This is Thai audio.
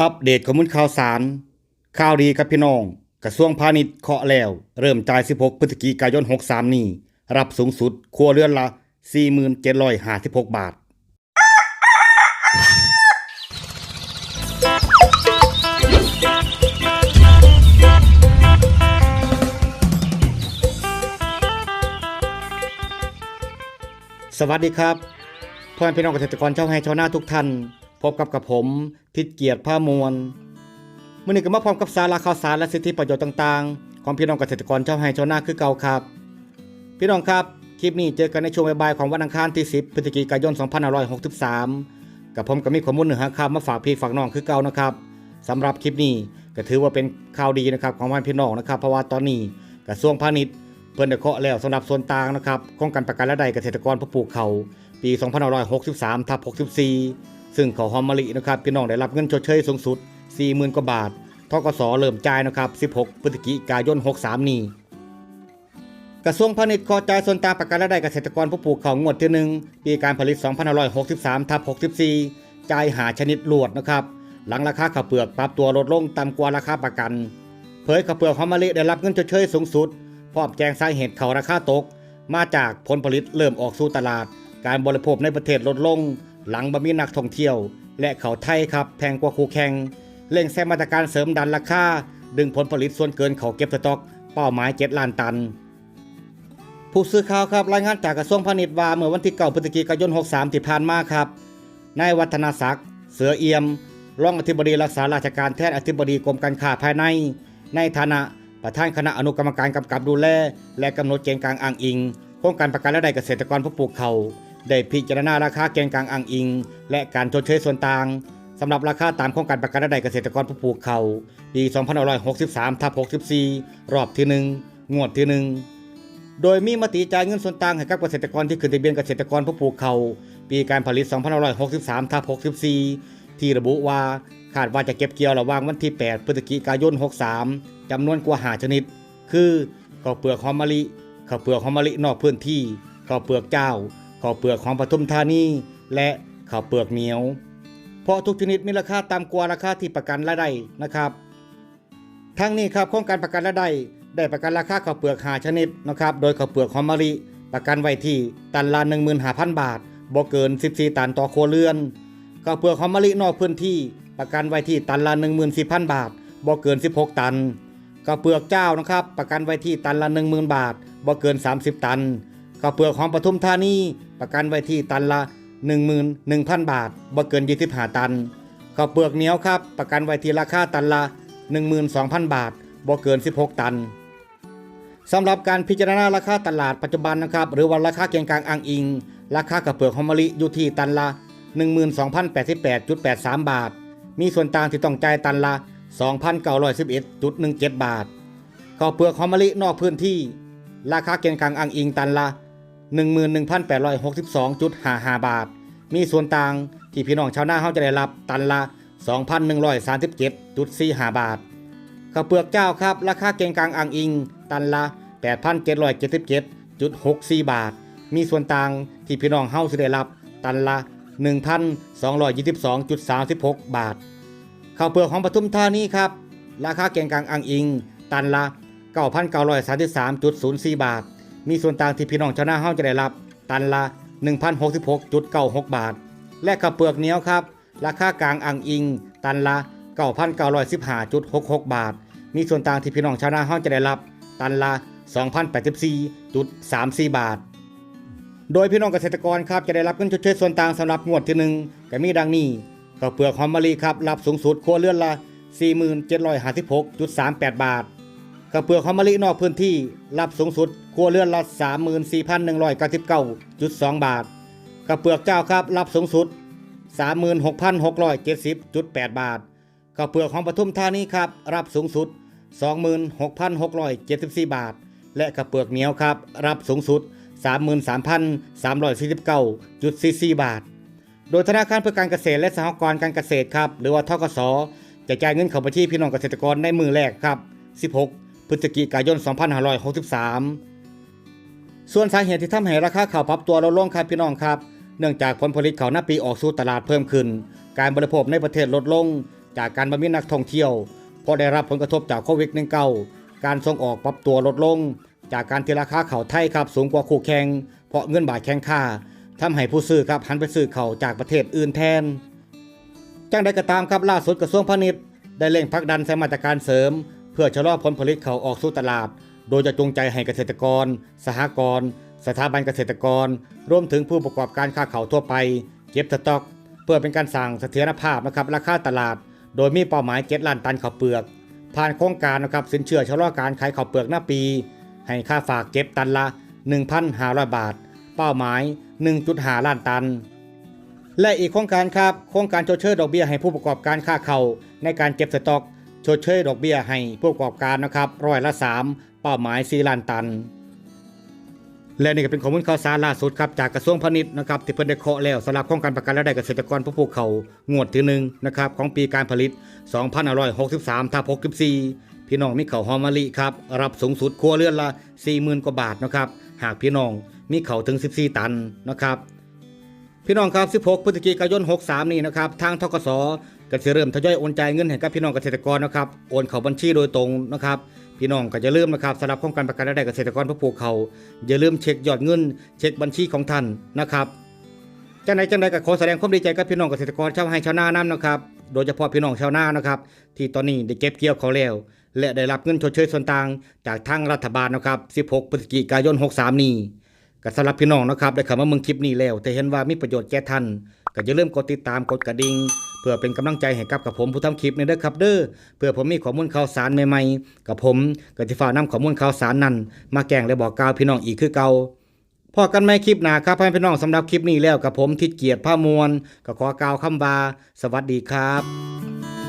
อัปเดตข้อมูลข่าวสาร ข่าวดีครับพี่น้อง กระทรวงพาณิชย์เคาะแล้ว เริ่มจ่าย 16 พฤศจิกายน 63 นี้ รับสูงสุดครัวเรือนละ 4756 บาท สวัสดีครับพ่อแม่พี่น้องเกษตรกรชาวไร่ชาวนาทุกท่าน พบกับกับผมทิดเกียรติผ้ามวลมื่อนี้ก็มาพร้อมกับสาระข่าวสารและสิทธิประโยชน์ต่างๆ ของพี่น้องเกษตรกรชาวไร่ชาวนาคือเก่าครับ พี่น้องครับ คลิปนี้เจอกันในช่วงบ่ายๆของวันอังคารที่ 10พฤศจิกายน 2563 กับผมก็มีข้อมูลเนื้อหาข่ามาฝากพี่ฝากน้องคือเก่านะครับสำหรับคลิปนี้ก็ถือว่าเป็นข่าวดีนะครับของพี่น้องนะครับ เพราะว่าตอนนี้กระทรวงพาณิชย์เพิ่นได้เคาะแล้วสำหรับส่วนต่างนะครับของการประกันรายได้เกษตรกรผู้ปลูกเขาปี 2563ทับ64 ซึ่งเขาวหอมมะลินะครับพี่น้องได้รับเงินชดเชยสูงสุด 40,000 กว่าบาททกสเริ่มจ่ายนะครับ 16 พฤศจิกายน 63 นี้ กระทรวงพาณิชย์ขอจ่ายส่วนต่างประกันรายได้เกษตรกรผู้ปลูกเขาวงวดที่หนึ่งปีการผลิต 2563ทับ64 จ่ายหาชนิดลวดนะครับ หลังราคาข้าวเปลือกปรับตัวลดลงต่ำกว่าราคาประกัน เผยข้าวเปลือกหอมมะลิได้รับเงินชดเชยสูงสุด พร้อมแจ้งสาเหตุเขาราคาตก มาจากผลผลิตเริ่มออกสู่ตลาด การบริโภคในประเทศลดลง หลังบ่มีนักท่องเที่ยว และเขาไทยครับแพงกว่าคู่แข่งเร่งแซมมาตรการเสริมดันราคาดึงผลผลิตส่วนเกินเขาเก็บสต็อก เป้าหมาย 7 ล้านตัน ผู้สื่อข่าวครับรายงานจากกระทรวงพาณิชย์ว่าเมื่อวันที่9พฤศจิกายน 63 ที่ผ่านมาครับนายวัฒนศักดิ์เสือเอี่ยมรองอธิบดีรักษาราชการแทนอธิบดีกรมการค้าภายใน ในฐานะประธานคณะอนุกรรมการกำกับดูแล และกำหนดเกณฑ์กลางอ้างอิงโครงการประกันรายได้เกษตรกรผู้ปลูกเขาว ได้พิจารณาราคาเกณฑ์กลางอ้างอิง และการชดเชยส่วนต่างสำหรับราคาตามโครงการประกันรายได้เกษตรกรผู้ปลูกเขาปี2563ทับ64 รอบที่หนึ่งงวดที่หนึ่งโดยมีมติจ่ายเงินส่วนต่างให้กับเกษตรกรที่ขึ้นทะเบียนเกษตรกรผู้ปลูกเขาปีการผลิต2563ทับ64 ที่ระบุว่าคาดว่าจะเก็บเกี่ยวระหว่างวันที่ 8 พฤศจิกายน 63 จำนวนกว่าหาชนิด คือข้าวเปลือกหอมมะลิข้าวเปลือกหอมมะลินอกพื้นที่ข้าวเปลือกเจ้า ข้าวเปลือกของปทุมธานี และข้าวเปลือกเหนียว เพราะทุกชนิดมีราคาต่ำกว่าราคาที่ประกันรายได้นะครับทั้งนี้ครับโครงการประกันรายได้ได้ประกันราคาข้าวเปลือกหาชนิดนะครับโดยข้าวเปลือกหอมมะลิประกันไว้ที่ตันละ15,000 บาทบ่เกิน 14 ตันต่อครัวเรือนข้าวเปลือกหอมมะลินอกพื้นที่ประกันไว้ที่ตันละ14,000 บาทบ่เกิน 16 ตันข้าวเปลือกเจ้านะครับประกันไว้ที่ตันละ 10,000 บาทบ่เกิน 30 ตัน ข้าวเปลือกของปทุมธานีประกันไว้ที่ตันละ 11,000 บาทบ่เกิน25ตันข้าวเปลือกเหนียวครับ ประกันไว้ที่ราคาตันละ 12,000 บาทบ่เกิน 16 ตันสำหรับการพิจารณาราคาตลาดปัจจุบันนะครับ หรือว่าราคาเกียงกลางอ้างอิง ราคากระเปลือกหอมมะลิอยู่ที่ตันละ 12,088.83 บาท มีส่วนต่างที่ต้องจ่ายตันละ 2,911.17 บาทข้าวเปลือกหอมมะลินอกพื้นที่ ราคาเกียงกลางอ้างอิงตันละ 11,862.55 บาท มีส่วนต่างที่พี่น้องชาวนาเขาจะได้รับตันละ 2,137.45 บาทข้าวเปลือกเจ้าครับ ราคาเกณฑ์กลางอ่างอิง ตันละ 8,777.64 บาท มีส่วนต่างที่พี่น้องเฮาสิได้รับ ตันละ 1,222.36 บาทข้าวเปลือกของปทุมธานีครับ ราคาเกณฑ์กลางอ่างอิง ตันละ 9,933.04 บาท มีส่วนต่างที่พี่น้องชาวนาเฮาจะได้รับ ตันละ 1,066.96 บาท และข้าวเปลือกเหนียวครับ ราคากลางอ่างอิง ตันละ 9,915.66 บาท มีส่วนต่างที่พี่น้องชาวนาเฮาจะได้รับ ตันละ 2,084.34 บาท โดยพี่น้องเกษตรกรครับจะได้รับเงินชดเชยส่วนต่างสำหรับงวดที่หนึ่งก็มีดังนี้ข้าวเปลือกหอมมะลิครับรับสูงสุดครัวเรือนละ 4756.38 บาท ข้าวเปลือกหอมมะลินอกพื้นที่รับสูงสุดครัวเรือนละ34,199.2 บาทข้าวเปลือกเจ้าครับรับสูงสุด 36,670.8 บาทข้าวเปลือกของปทุมธานีครับรับสูงสุด 26,674 บาท และข้าวเปลือกเหนียวครับรับสูงสุด 33,349.44 บาท โดยธนาคารเพื่อการเกษตรและสหกรณ์การเกษตรครับหรือว่าทกสจะจ่ายเงินเข้าบัญชีพี่น้องเกษตรกรในมือแรกครับ 16 พฤศจิกายน 2563 ส่วนสาเหตุที่ทำให้ราคาข้าวปรับตัวลดลงครับพี่น้องครับ เนื่องจากผลผลิตข้าวหน้าปีออกสู่ตลาดเพิ่มขึ้น การบริโภคในประเทศลดลง จากการบมีนักท่องเที่ยวเพราะได้รับผลกระทบจากโควิด 19 การส่งออกปรับตัวลดลง จากการที่ราคาข้าวไทยครับสูงกว่าคู่แข่งเพราะเงินบาทแข็งค่าทำให้ผู้ซื้อครับหันไปซื้อข้าวจากประเทศอื่นแทนจังใดก็ตามครับล่าสุดกระทรวงพาณิชย์ได้เร่งผลักดันใส่มาตรการเสริม เพื่อชะลอผลผลิตเขาออกสู่ตลาด โดยจะจูงใจให้เกษตรกร สหกรณ์สถาบันเกษตรกร รวมถึงผู้ประกอบการค้าเขาทั่วไป เก็บสต็อก เพื่อเป็นการสั่งเสถียรภาพนะครับราคาตลาด โดยมีเป้าหมายเก็ล้านตันข้าวเปลือก ผ่านโครงการนะครับสินเชื่อชะลอการขายข้าวเปลือกหน้าปี ให้ค่าฝากเก็บตันละ 1,500 บาท เป้าหมาย 1.5 ล้านตันและอีกโครงการครับ โครงการชดเชยดอกเบี้ยให้ผู้ประกอบการค่าเขาในการเก็บสต็อก ชดเชยดอกเบี้ยให้ผู้ประกอบการนะครับร้อยละ 3 เป้าหมาย 4 ล้านตัน และนี่ก็เป็นข้อมูลข่าวสารล่าสุดครับจากกระทรวงพาณิชย์นะครับที่เพิ่นได้เคาะแล้วสำหรับโครงการประกันรายได้เกษตรกรผู้ปลูกเขาวงวดที่หนึ่งนะครับของปีการผลิต 2563ทับ64 พี่น้องมีข้าวหอมมะลิครับรับสูงสุดครัวเรือนละ 40,000 กว่าบาทนะครับหากพี่น้องมีเขาวถึง 14 ตันนะครับ พี่น้องครับ 16 พฤศจิกายน 63 นี้นะครับ ทางทกสก็จะเริ่มทยอยโอนจ่ายเงินให้กับพี่น้องเกษตรกรนะครับ โอนเข้าบัญชีโดยตรงนะครับ พี่น้องก็จะเริ่มนะครับสำหรับโครงการประกันรายได้เกษตรกรผู้ปลูกเขาอย่าลืมเช็คยอดเงิน เช็คบัญชีของท่านนะครับจังใดจังใดก็ขอแสดงความดีใจกับพี่น้องเกษตรกรชาวไร่ชาวนานํนะครับ โดยเฉพาะพี่น้องชาวนานะครับ ที่ตอนนี้ได้เก็บเกี่ยวเขาแล้ว และได้รับเงินชดเชยส่วนต่างจากทางรัฐบาลนะครับ 16 พฤศจิกายน 63 นี้ ก็สำหรับพี่น้องนะครับได้เข้ามาเมืองคลิปนี้แล้วแต่เห็นว่ามีประโยชน์แก่ท่านก็อย่าลืมกดติดตามกดกระดิ่งเพื่อเป็นกำลังใจให้กับกับผมผู้ทำคลิปในเด้อครับเด้อเพื่อผมมีข้อมูลข่าวสารใหม่ๆ กับผมก็จะฝากนำข้อมูลข่าวสารนั้น มาแกงและบอกกล่าวพี่น้องอีกคือเก่าพอกันไหมคลิปหนาครับให้พี่น้องสำหรับคลิปนี้แล้วกับผมทิดเกียรติผ้ามวลก็ขอกล่าวคำว่าสวัสดีครับ